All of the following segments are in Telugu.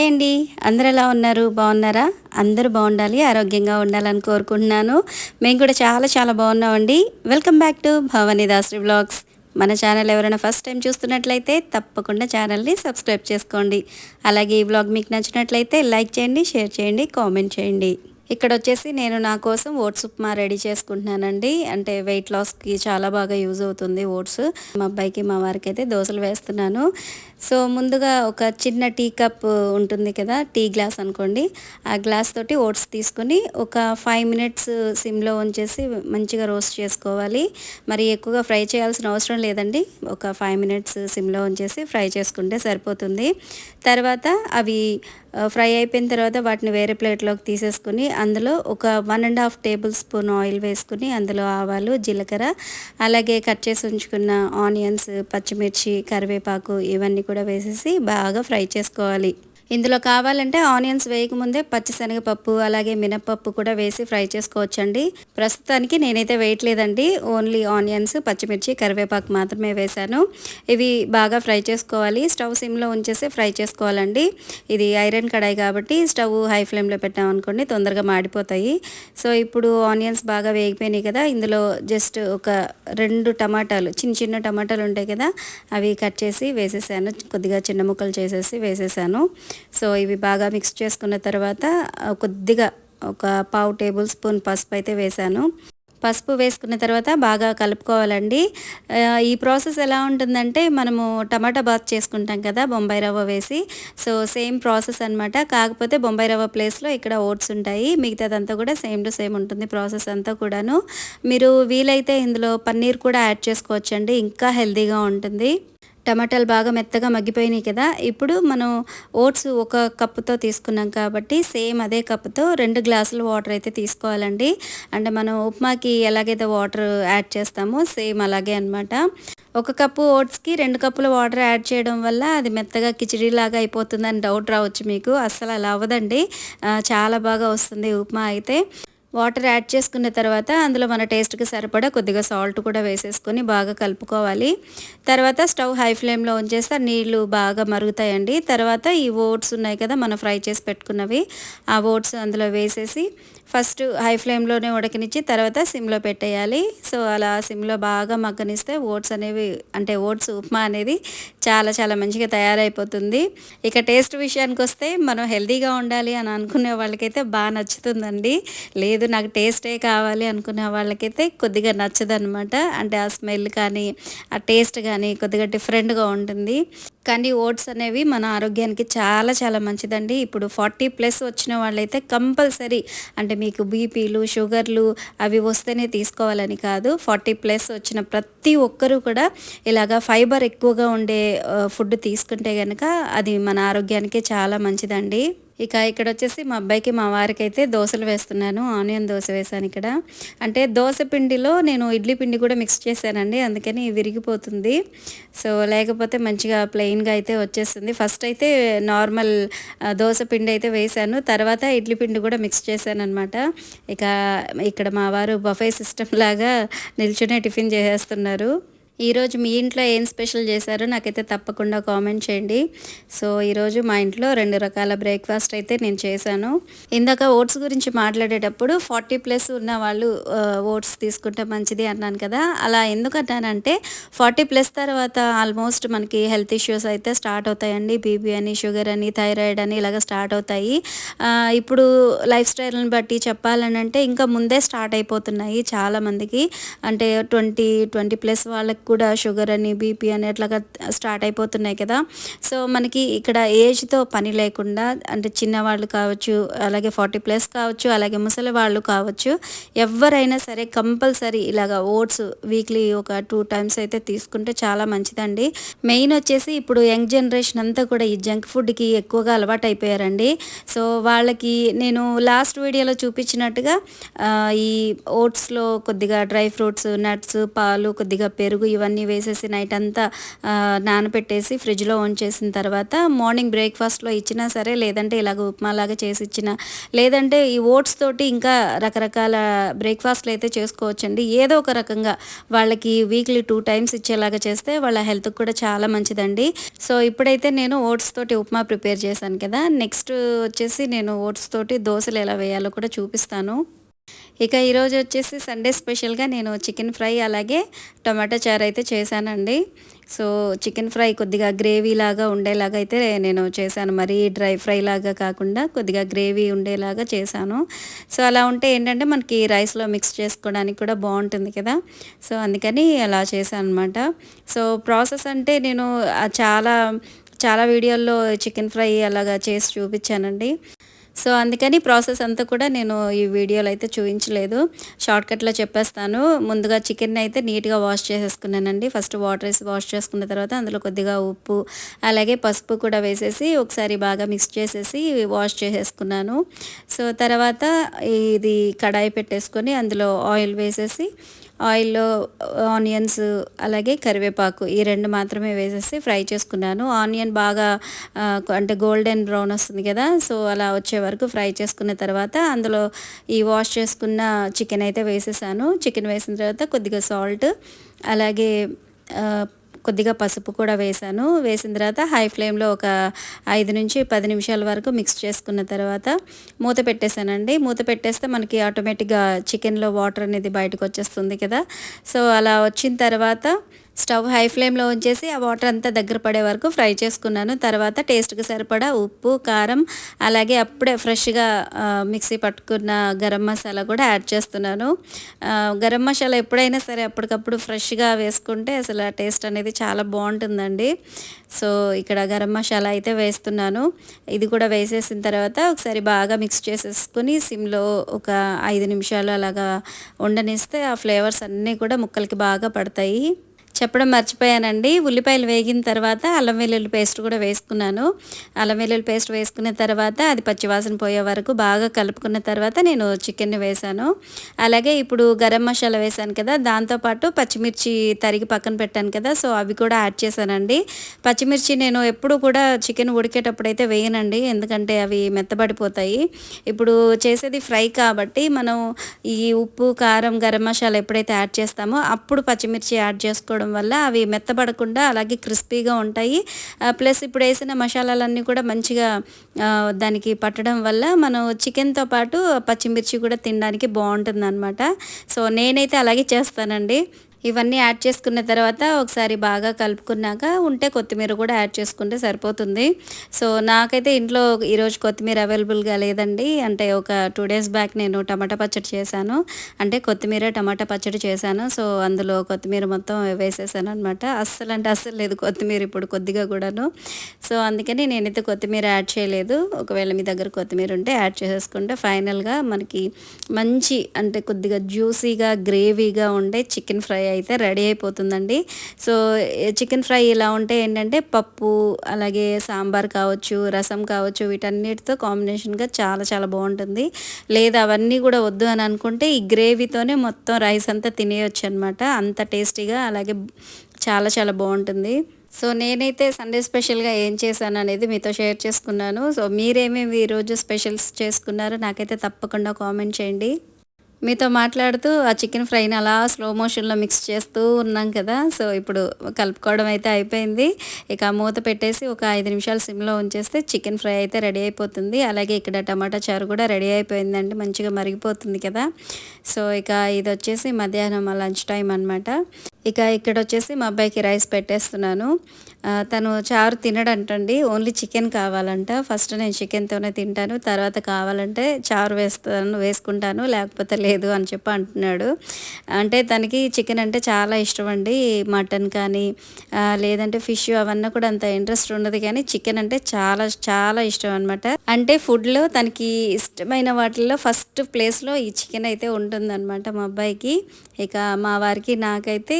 హాయ్ అండి. అందరు ఎలా ఉన్నారు? బాగున్నారా? అందరూ బాగుండాలి ఆరోగ్యంగా ఉండాలని కోరుకుంటున్నాను. మేము కూడా చాలా చాలా బాగున్నామండి. Welcome back to Bhavani Dashri blogs మన ఛానల్ ఎవరైనా ఫస్ట్ టైం చూస్తున్నట్లయితే తప్పకుండా ఛానల్ని సబ్స్క్రైబ్ చేసుకోండి. అలాగే ఈ బ్లాగ్ మీకు నచ్చినట్లయితే లైక్ చేయండి షేర్ చేయండి కామెంట్ చేయండి. ఇక్కడ వచ్చేసి నేను నా కోసం ఓట్స్ ఉప్మా రెడీ చేసుకుంటున్నానండి. అంటే వెయిట్ లాస్కి చాలా బాగా యూజ్ అవుతుంది ఓట్స్. మా అబ్బాయికి మా వారికి అయితే దోశలు వేస్తున్నాను. సో ముందుగా ఒక చిన్న టీ కప్ ఉంటుంది కదా టీ గ్లాస్ అనుకోండి. ఆ గ్లాస్ తోటి ఓట్స్ తీసుకొని ఒక ఫైవ్ మినిట్స్ సిమ్లో ఉంచేసి మంచిగా రోస్ట్ చేసుకోవాలి. మరి ఎక్కువగా ఫ్రై చేయాల్సిన అవసరం లేదండి. ఒక ఫైవ్ మినిట్స్ సిమ్లో ఉంచేసి ఫ్రై చేసుకుంటే సరిపోతుంది. తర్వాత అవి ఫ్రై అయిపోయిన తర్వాత వాటిని వేరే ప్లేట్లోకి తీసేసుకుని అందులో ఒక one and half tablespoon oil వేసుకుని అందులో ఆవాలు జీలకర్ర అలాగే కట్ చేసి ఉంచుకున్న ఆనియన్స్ పచ్చిమిర్చి కరివేపాకు ఇవన్నీ కూడా వేసేసి బాగా ఫ్రై చేసుకోవాలి. ఇందులో కావాలంటే ఆనియన్స్ వేయకముందే పచ్చిశనగపప్పు అలాగే మినపప్పు కూడా వేసి ఫ్రై చేసుకోవచ్చండి. ప్రస్తుతానికి నేనైతే వేయట్లేదండి. ఓన్లీ ఆనియన్స్ పచ్చిమిర్చి కరివేపాకు మాత్రమే వేశాను. ఇవి బాగా ఫ్రై చేసుకోవాలి. స్టవ్ సిమ్లో ఉంచేసి ఫ్రై చేసుకోవాలండి. ఇది ఐరన్ కడాయి కాబట్టి స్టవ్ హై ఫ్లేమ్లో పెట్టామనుకోండి తొందరగా మాడిపోతాయి. సో ఇప్పుడు ఆనియన్స్ బాగా వేగిపోయినాయి కదా ఇందులో జస్ట్ ఒక రెండు టమాటాలు చిన్న చిన్న టమాటాలు ఉంటాయి కదా అవి కట్ చేసి వేసేసాను. కొద్దిగా చిన్న ముక్కలు చేసేసి వేసేసాను. సో ఇవి బాగా మిక్స్ చేసుకున్న తర్వాత కొద్దిగా ఒక పావు టేబుల్ స్పూన్ పసుపు అయితే వేసాను పసుపు వేసుకున్న తర్వాత బాగా కలుపుకోవాలండి. ఈ ప్రాసెస్ ఎలా ఉంటుందంటే మనము టమాటా బాత్ చేసుకుంటాం కదా బొంబాయి రవ్వ వేసి. సో సేమ్ ప్రాసెస్ అనమాట కాకపోతే బొంబాయి రవ్వ ప్లేస్లో ఇక్కడ ఓట్స్ ఉంటాయి. మిగతాదంతా కూడా సేమ్ టు సేమ్ ఉంటుంది ప్రాసెస్ అంతా కూడాను. మీరు వీలైతే ఇందులో పన్నీర్ కూడా యాడ్ చేసుకోవచ్చండి. ఇంకా హెల్తీగా ఉంటుంది. టమాటాలు బాగా మెత్తగా మగ్గిపోయినాయి కదా ఇప్పుడు మనం ఓట్స్ ఒక కప్పుతో తీసుకున్నాం కాబట్టి సేమ్ అదే కప్పుతో రెండు గ్లాసులు వాటర్ అయితే తీసుకోవాలండి. అంటే మనం ఉప్మాకి ఎలాగైతే వాటర్ యాడ్ చేస్తామో సేమ్ అలాగే అనమాట ఒక కప్పు ఓట్స్కి రెండు కప్పుల వాటర్ యాడ్ చేయడం వల్ల అది మెత్తగా కిచిడీ లాగా అయిపోతుందని డౌట్ రావచ్చు మీకు. అస్సలు అలా అవ్వదండి. చాలా బాగా వస్తుంది ఉప్మా అయితే. వాటర్ యాడ్ చేసుకున్న తర్వాత అందులో మన టేస్ట్కి సరిపడా కొద్దిగా సాల్ట్ కూడా వేసేసుకొని బాగా కలుపుకోవాలి. తర్వాత స్టవ్ హై ఫ్లేమ్లో ఉంచేస్తే నీళ్ళు బాగా మరుగుతాయండి. తర్వాత ఈ ఓట్స్ ఉన్నాయి కదా మనం ఫ్రై చేసి పెట్టుకున్నవి ఆ ఓట్స్ అందులో వేసేసి ఫస్ట్ హై ఫ్లేమ్లోనే ఉడకనిచ్చి తర్వాత సిమ్లో పెట్టేయాలి. సో అలా సిమ్లో బాగా మగ్గనిస్తే ఓట్స్ అనేవి అంటే ఓట్స్ ఉప్మా అనేది చాలా చాలా మంచిగా తయారైపోతుంది. ఇక టేస్ట్ విషయానికి వస్తే మనం హెల్తీగా ఉండాలి అని అనుకునే వాళ్ళకైతే బాగా నచ్చుతుందండి. లేదు నాకు టేస్టే కావాలి అనుకునే వాళ్ళకైతే కొద్దిగా నచ్చదనమాట అంటే ఆ స్మెల్ కానీ ఆ టేస్ట్ కానీ కొద్దిగా డిఫరెంట్గా ఉంటుంది. కానీ ఓట్స్ అనేవి మన ఆరోగ్యానికి చాలా చాలా మంచిదండి. ఇప్పుడు ఫార్టీ ప్లస్ వచ్చిన వాళ్ళైతే కంపల్సరీ అంటే మీకు బీపీలు షుగర్లు అవి వస్తేనే తీసుకోవాలని కాదు. ఫార్టీ ప్లస్ వచ్చిన ప్రతి ఒక్కరూ కూడా ఇలాగా ఫైబర్ ఎక్కువగా ఉండే ఫుడ్ తీసుకుంటే కనుక అది మన ఆరోగ్యానికి చాలా మంచిదండి. ఇక ఇక్కడ వచ్చేసి మా అబ్బాయికి మా వారికి అయితే దోశలు వేస్తున్నాను. ఆనియన్ దోశ వేసాను ఇక్కడ. అంటే దోశ పిండిలో నేను ఇడ్లీ పిండి కూడా మిక్స్ చేశానండి. అందుకని విరిగిపోతుంది. సో లేకపోతే మంచిగా ప్లెయిన్గా అయితే వచ్చేస్తుంది. ఫస్ట్ అయితే నార్మల్ దోశ పిండి అయితే వేశాను. తర్వాత ఇడ్లీ పిండి కూడా మిక్స్ చేశాను అనమాట ఇక ఇక్కడ మా వారు బఫే సిస్టమ్ లాగా నిల్చునే టిఫిన్ చేసేస్తున్నారు. ఈరోజు మీ ఇంట్లో ఏం స్పెషల్ చేశారో నాకైతే తప్పకుండా కామెంట్ చేయండి. సో ఈరోజు మా ఇంట్లో రెండు రకాల బ్రేక్ఫాస్ట్ అయితే నేను చేశాను. ఇందాక ఓట్స్ గురించి మాట్లాడేటప్పుడు ఫార్టీ ప్లస్ ఉన్న వాళ్ళు ఓట్స్ తీసుకుంటే మంచిది అన్నాను కదా. అలా ఎందుకంటానంటే ఫార్టీ ప్లస్ తర్వాత ఆల్మోస్ట్ మనకి హెల్త్ ఇష్యూస్ అయితే స్టార్ట్ అవుతాయండి. బీపీ అని షుగర్ అని థైరాయిడ్ అని ఇలాగ స్టార్ట్ అవుతాయి. ఇప్పుడు లైఫ్ స్టైల్ని బట్టి చెప్పాలని అంటే ఇంకా ముందే స్టార్ట్ అయిపోతున్నాయి చాలామందికి. అంటే ట్వంటీ ట్వంటీ ప్లస్ వాళ్ళకి కూడా షుగర్ అని బీపీ అని అట్లాగా స్టార్ట్ అయిపోతున్నాయి కదా. సో మనకి ఇక్కడ ఏజ్తో పని లేకుండా అంటే చిన్నవాళ్ళు కావచ్చు అలాగే ఫార్టీ ప్లస్ కావచ్చు అలాగే ముసలి వాళ్ళు కావచ్చు ఎవరైనా సరే కంపల్సరీ ఇలాగ ఓట్స్ వీక్లీ ఒక టూ టైమ్స్ అయితే తీసుకుంటే చాలా మంచిదండి. మెయిన్ వచ్చేసి ఇప్పుడు యంగ్ జనరేషన్ అంతా కూడా ఈ జంక్ ఫుడ్కి ఎక్కువగా అలవాటు అయిపోయారండి సో వాళ్ళకి నేను లాస్ట్ వీడియోలో చూపించినట్టుగా ఈ ఓట్స్లో కొద్దిగా డ్రై ఫ్రూట్స్ నట్స్ పాలు కొద్దిగా పెరుగు ఇవన్నీ వేసేసి నైట్ అంతా నానపెట్టేసి నానబెట్టేసి ఫ్రిడ్జ్లో ఉంచేసిన తర్వాత మార్నింగ్ బ్రేక్ఫాస్ట్లో ఇచ్చినా సరే లేదంటే ఇలాగ ఉప్మా లాగా చేసి ఇచ్చిన లేదంటే ఈ ఓట్స్ తోటి ఇంకా రకరకాల బ్రేక్ఫాస్ట్లు అయితే చేసుకోవచ్చండి. ఏదో ఒక రకంగా వాళ్ళకి వీక్లీ టూ టైమ్స్ ఇచ్చేలాగా చేస్తే వాళ్ళ హెల్త్కి కూడా చాలా మంచిదండి. సో ఇప్పుడైతే నేను ఓట్స్ తోటి ఉప్మా ప్రిపేర్ చేశాను కదా నెక్స్ట్ వచ్చేసి నేను ఓట్స్ తోటి దోశలు ఎలా వేయాలో కూడా చూపిస్తాను. ఇక ఈరోజు వచ్చేసి సండే స్పెషల్గా నేను చికెన్ ఫ్రై అలాగే టమాటా చారు అయితే చేశానండి. సో చికెన్ ఫ్రై కొద్దిగా గ్రేవీ లాగా ఉండేలాగా అయితే నేను చేశాను. మరీ డ్రై ఫ్రై లాగా కాకుండా కొద్దిగా గ్రేవీ ఉండేలాగా చేశాను. సో అలా ఉంటే ఏంటంటే మనకి రైస్లో మిక్స్ చేసుకోవడానికి కూడా బాగుంటుంది కదా. సో అందుకని అలా చేశాను అనమాట సో ప్రాసెస్ అంటే నేను చాలా చాలా వీడియోల్లో చికెన్ ఫ్రై అలాగా చేసి చూపించానండి. సో అందుకని ప్రాసెస్ అంతా కూడా నేను ఈ వీడియోలో అయితే చూపించలేదు. షార్ట్కట్లో చెప్పేస్తాను. ముందుగా చికెన్ అయితే నీట్గా వాష్ చేసేసుకున్నానండి. ఫస్ట్ వాటర్ వేసి వాష్ చేసుకున్న తర్వాత అందులో కొద్దిగా ఉప్పు అలాగే పసుపు కూడా వేసేసి ఒకసారి బాగా మిక్స్ చేసేసి వాష్ చేసేసుకున్నాను. సో తర్వాత ఇది కడాయి పెట్టేసుకొని అందులో ఆయిల్ వేసేసి ఆయిల్లో ఆనియన్స్ అలాగే కరివేపాకు ఈ రెండు మాత్రమే వేసేసి ఫ్రై చేసుకున్నాను. ఆనియన్ బాగా అంటే గోల్డెన్ బ్రౌన్ వస్తుంది కదా సో అలా వచ్చే వరకు ఫ్రై చేసుకున్న తర్వాత అందులో ఈ వాష్ చేసుకున్న చికెన్ అయితే వేసేసాను. చికెన్ వేసిన తర్వాత కొద్దిగా సాల్ట్ అలాగే కొద్దిగా పసుపు కూడా వేసాను వేసిన తర్వాత హై ఫ్లేమ్లో ఒక ఐదు నుంచి పది నిమిషాల వరకు మిక్స్ చేసుకున్న తర్వాత మూత పెట్టేశానండి. మూత పెట్టేస్తే మనకి ఆటోమేటిక్గా చికెన్లో వాటర్ అనేది బయటకు వచ్చేస్తుంది కదా. సో అలా వచ్చిన తర్వాత స్టవ్ హై ఫ్లేమ్లో ఉంచేసి ఆ వాటర్ అంతా దగ్గర పడే వరకు ఫ్రై చేసుకున్నాను. తర్వాత టేస్ట్కి సరిపడా ఉప్పు కారం అలాగే అప్పుడే ఫ్రెష్గా మిక్సీ పట్టుకున్న గరం మసాలా కూడా యాడ్ చేస్తున్నాను. గరం మసాలా ఎప్పుడైనా సరే అప్పటికప్పుడు ఫ్రెష్గా వేసుకుంటే అసలు ఆ టేస్ట్ అనేది చాలా బాగుంటుందండి. సో ఇక్కడ గరం మసాలా అయితే వేస్తున్నాను. ఇది కూడా వేసేసిన తర్వాత ఒకసారి బాగా మిక్స్ చేసేసుకుని సిమ్లో ఒక ఐదు నిమిషాలు అలాగా ఉండనిస్తే ఆ ఫ్లేవర్స్ అన్నీ కూడా ముక్కలకి బాగా పడతాయి. చెప్పడం మర్చిపోయానండి. ఉల్లిపాయలు వేగిన తర్వాత అల్లం వెల్లుల్లి పేస్ట్ కూడా వేసుకున్నాను. అల్లం వెల్లుల్లి పేస్ట్ వేసుకున్న తర్వాత అది పచ్చివాసన పోయే వరకు బాగా కలుపుకున్న తర్వాత నేను చికెన్ని వేశాను. అలాగే ఇప్పుడు గరం మసాలా వేశాను కదా దాంతోపాటు పచ్చిమిర్చి తరిగి పక్కన పెట్టాను కదా సో అవి కూడా యాడ్ చేశానండి. పచ్చిమిర్చి నేను ఎప్పుడు కూడా చికెన్ ఉడికేటప్పుడు అయితే వేయనండి ఎందుకంటే అవి మెత్తబడిపోతాయి. ఇప్పుడు చేసేది ఫ్రై కాబట్టి మనం ఈ ఉప్పు కారం గరం మసాలా ఎప్పుడైతే యాడ్ చేస్తామో అప్పుడు పచ్చిమిర్చి యాడ్ చేసుకోవడం వల్ల అవి మెత్తబడకుండా అలాగే క్రిస్పీగా ఉంటాయి. ప్లస్ ఇప్పుడు వేసిన మసాలాలన్నీ కూడా మంచిగా దానికి పట్టడం వల్ల మనం చికెన్తో పాటు పచ్చిమిర్చి కూడా తినడానికి బాగుంటుంది అనమాట సో నేనైతే అలాగే చేస్తానండి. ఇవన్నీ యాడ్ చేసుకున్న తర్వాత ఒకసారి బాగా కలుపుకున్నాక ఉంటే కొత్తిమీర కూడా యాడ్ చేసుకుంటే సరిపోతుంది. సో నాకైతే ఇంట్లో ఈరోజు కొత్తిమీర అవైలబుల్గా లేదండి. అంటే ఒక టూ డేస్ బ్యాక్ నేను టమాటా పచ్చడి చేశాను. అంటే కొత్తిమీర టమాటా పచ్చడి చేశాను. సో అందులో కొత్తిమీర మొత్తం వేసేసాను అనమాట అస్సలు అంటే అస్సలు లేదు కొత్తిమీర ఇప్పుడు కొద్దిగా కూడాను. సో అందుకని నేనైతే కొత్తిమీర యాడ్ చేయలేదు. ఒకవేళ మీ దగ్గర కొత్తిమీర ఉంటే యాడ్ చేసేసుకుంటే ఫైనల్గా మనకి మంచి అంటే కొద్దిగా జ్యూసీగా గ్రేవీగా ఉండే చికెన్ ఫ్రై అయితే రెడీ అయిపోతుందండి. సో చికెన్ ఫ్రై ఇలా ఉంటే ఏంటంటే పప్పు అలాగే సాంబార్ కావచ్చు రసం కావచ్చు వీటన్నిటితో కాంబినేషన్గా చాలా చాలా బాగుంటుంది. లేదా అవన్నీ కూడా వద్దు అని అనుకుంటే ఈ గ్రేవీతోనే మొత్తం రైస్ అంతా తినేయొచ్చు అనమాట అంత టేస్టీగా అలాగే చాలా చాలా బాగుంటుంది. సో నేనైతే సండే స్పెషల్గా ఏం చేశాను అనేది మీతో షేర్ చేసుకున్నాను. సో మీరేమేమి ఈరోజు స్పెషల్స్ చేసుకున్నారో నాకైతే తప్పకుండా కామెంట్ చేయండి. మీతో మాట్లాడుతూ ఆ చికెన్ ఫ్రైని అలా స్లో మోషన్లో మిక్స్ చేస్తూ ఉన్నాం కదా. సో ఇప్పుడు కలుపుకోవడం అయితే అయిపోయింది. ఇక మూత పెట్టేసి ఒక ఐదు నిమిషాలు సిమ్లో ఉంచేస్తే చికెన్ ఫ్రై అయితే రెడీ అయిపోతుంది. అలాగే ఇక్కడ టమాటా చారు కూడా రెడీ అయిపోయిందండి. మంచిగా మరిగిపోతుంది కదా. సో ఇక ఇది వచ్చేసి మధ్యాహ్నం లంచ్ టైం అనమాట ఇక ఇక్కడ వచ్చేసి మా అబ్బాయికి రైస్ పెట్టేస్తున్నాను. తను చారు తినడంటండి. ఓన్లీ చికెన్ కావాలంట. ఫస్ట్ నేను చికెన్తోనే తింటాను. తర్వాత కావాలంటే చారు వేస్తాను వేసుకుంటాను. లేకపోతే లేదు అని చెప్పి అంటున్నాడు. అంటే తనకి చికెన్ అంటే చాలా ఇష్టం అండి. మటన్ కానీ లేదంటే ఫిష్ అవన్నీ కూడా అంత ఇంట్రెస్ట్ ఉండదు కానీ చికెన్ అంటే చాలా చాలా ఇష్టం అనమాట అంటే ఫుడ్లో తనకి ఇష్టమైన వాటిల్లో ఫస్ట్ ప్లేస్లో ఈ చికెన్ అయితే ఉంటుందన్నమాట మా అబ్బాయికి. ఇక మా వారికి నాకైతే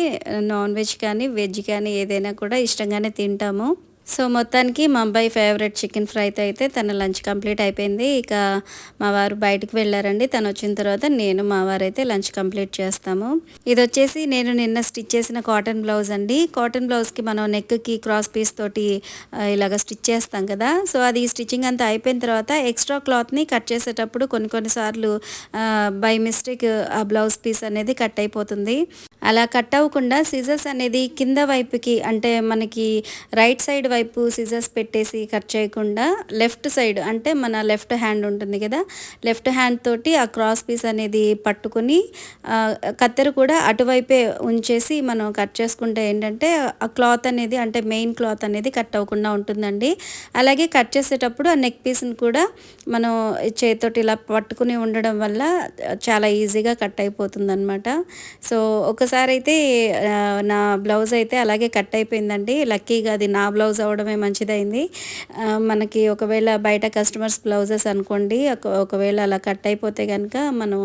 నాన్ వెజ్ కానీ వెజ్ కానీ ఏదైనా కూడా ఇష్టంగానే తింటాము. సో మొత్తానికి మా అబ్బాయి ఫేవరెట్ చికెన్ ఫ్రైతో అయితే తన లంచ్ కంప్లీట్ అయిపోయింది. ఇక మా వారు బయటకు వెళ్ళారండి. తను వచ్చిన తర్వాత నేను మా వారు అయితే లంచ్ కంప్లీట్ చేస్తాము. ఇది వచ్చేసి నేను నిన్న స్టిచ్ చేసిన కాటన్ బ్లౌజ్ అండి. కాటన్ బ్లౌజ్కి మనం నెక్కి క్రాస్ పీస్ తోటి ఇలాగ స్టిచ్ చేస్తాం కదా. సో అది స్టిచ్చింగ్ అంతా అయిపోయిన తర్వాత ఎక్స్ట్రా క్లాత్ని కట్ చేసేటప్పుడు కొన్ని కొన్నిసార్లు బై మిస్టేక్ ఆ బ్లౌజ్ పీస్ అనేది కట్ అయిపోతుంది. అలా కట్ అవ్వకుండా సిజర్స్ అనేది కింద వైపుకి అంటే మనకి రైట్ సైడ్ వైపు సిజర్స్ పెట్టేసి కట్ చేయకుండా లెఫ్ట్ సైడ్ అంటే మన లెఫ్ట్ హ్యాండ్ ఉంటుంది కదా లెఫ్ట్ హ్యాండ్ తోటి ఆ క్రాస్ పీస్ అనేది పట్టుకుని కత్తెర కూడా అటువైపే ఉంచేసి మనం కట్ చేసుకుంటే ఏంటంటే ఆ క్లాత్ అనేది అంటే మెయిన్ క్లాత్ అనేది కట్ అవ్వకుండా ఉంటుందండి. అలాగే కట్ చేసేటప్పుడు ఆ నెక్ పీస్ని కూడా మనం చేతితోటి ఇలా పట్టుకుని ఉండడం వల్ల చాలా ఈజీగా కట్ అయిపోతుంది అనమాట సో ఒకసారి అయితే నా బ్లౌజ్ అయితే అలాగే కట్ అయిపోయిందండి. లక్కీగా అది నా బ్లౌజ్ అవడమే మంచిదైంది. మనకి ఒకవేళ బయట కస్టమర్స్ బ్లౌజెస్ అనుకోండి ఒకవేళ అలా కట్ అయిపోతే కనుక మనం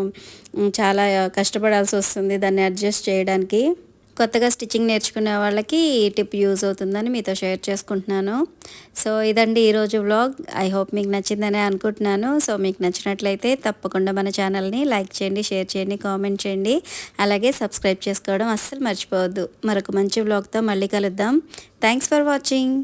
చాలా కష్టపడాల్సి వస్తుంది దాన్ని అడ్జస్ట్ చేయడానికి. కొత్తగా స్టిచ్చింగ్ నేర్చుకునే వాళ్ళకి ఈ టిప్ యూజ్ అవుతుందని మీతో షేర్ చేసుకుంటున్నాను. సో ఇదండి ఈరోజు వ్లాగ్. ఐ హోప్ మీకు నచ్చిందని అనుకుంటున్నాను. సో మీకు నచ్చినట్లయితే తప్పకుండా మన ఛానల్ని లైక్ చేయండి షేర్ చేయండి కామెంట్ చేయండి. అలాగే సబ్స్క్రైబ్ చేసుకోవడం అస్సలు మర్చిపోవద్దు. మరొక మంచి వ్లాగ్తో మళ్ళీ కలుద్దాం. Thanks for watching.